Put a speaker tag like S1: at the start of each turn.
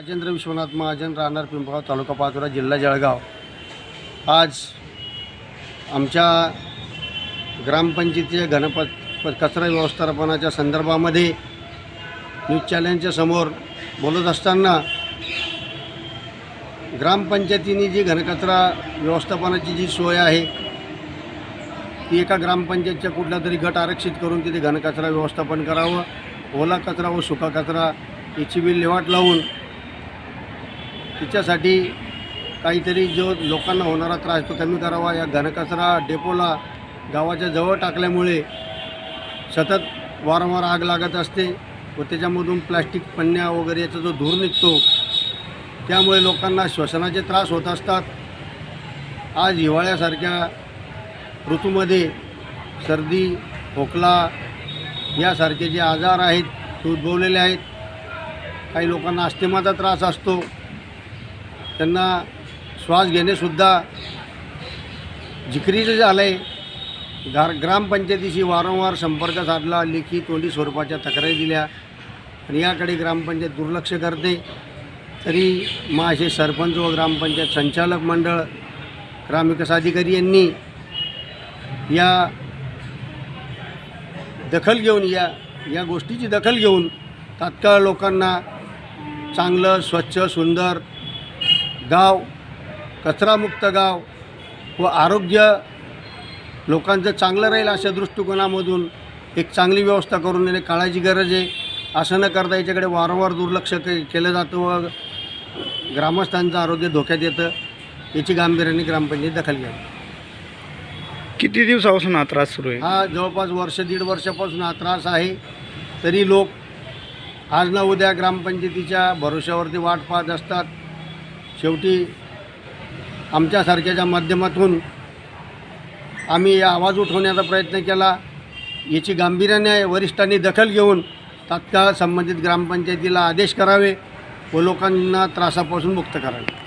S1: राजेंद्र विश्वनाथ महाजन राहणार पिंपळगाव तालुका पाचोरा जिल्हा जळगाव. आज आमच्या ग्रामपंचायतीच्या घनपत प- कचरा व्यवस्थापनाच्या संदर्भामध्ये न्यूज चॅनलच्या समोर बोलत असताना ग्रामपंचायतीने जी घनकचरा व्यवस्थापनाची जी सोय आहे ती एका ग्रामपंचायतच्या कुठला तरी गट आरक्षित करून तिथे घनकचरा व्यवस्थापन करावं ओला कचरा व सुका कचरा याची विल्हेवाट लावून तिच्यासाठी काहीतरी जो लोकांना होणारा त्रास तो कमी करावा. या घनकचरा डेपोला गावाच्या जवळ टाकल्यामुळे सतत वारंवार आग लागत असते व त्याच्यामधून प्लास्टिक पन्न्या वगैरे याचा जो धूर निघतो त्यामुळे लोकांना श्वसनाचे त्रास होत असतात. आज हिवाळ्यासारख्या ऋतूमध्ये सर्दी खोकला यासारखे जे आजार आहेत ते उद्भवलेले आहेत. काही लोकांना अस्थिमाचा त्रास असतो. त्यांना श्वास घेणेसुद्धा जिकरीचं झालं आहे गार ग्रामपंचायतीशी वारंवार संपर्क साधला लेखी तोंडी स्वरूपाच्या तक्रारी दिल्या. आणि याकडे ग्रामपंचायत दुर्लक्ष करते. तरी माझे सरपंच व ग्रामपंचायत संचालक मंडळ ग्रामविकास अधिकारी यांनी या दखल घेऊन या या गोष्टीची दखल घेऊन तात्काळ लोकांना चांगलं स्वच्छ सुंदर गाव कचरामुक्त गाव व आरोग्य लोकांचं चांगलं राहील अशा दृष्टिकोनामधून एक चांगली व्यवस्था करून देणे काळाची गरज आहे. असं न करता याच्याकडे वारंवार दुर्लक्ष के केलं जातं व ग्रामस्थांचं आरोग्य धोक्यात येतं याची गांभीर्याने ग्रामपंचायत दखल घ्यावी.
S2: किती दिवसापासून हा त्रास सुरू आहे?
S1: हा जवळपास वर्ष दीड वर्षापासून हा त्रास आहे. तरी लोक आज ना उद्या ग्रामपंचायतीच्या भरोश्यावरती वाट पाहत असतात. शेवटी आमच्यासारख्याच्या माध्यमातून आम्ही आवाज उठवण्याचा प्रयत्न केला. याची गांभीर्याने वरिष्ठांनी दखल घेऊन तात्काळ संबंधित ग्रामपंचायतीला आदेश करावे व लोकांना त्रासापासून मुक्त करावे.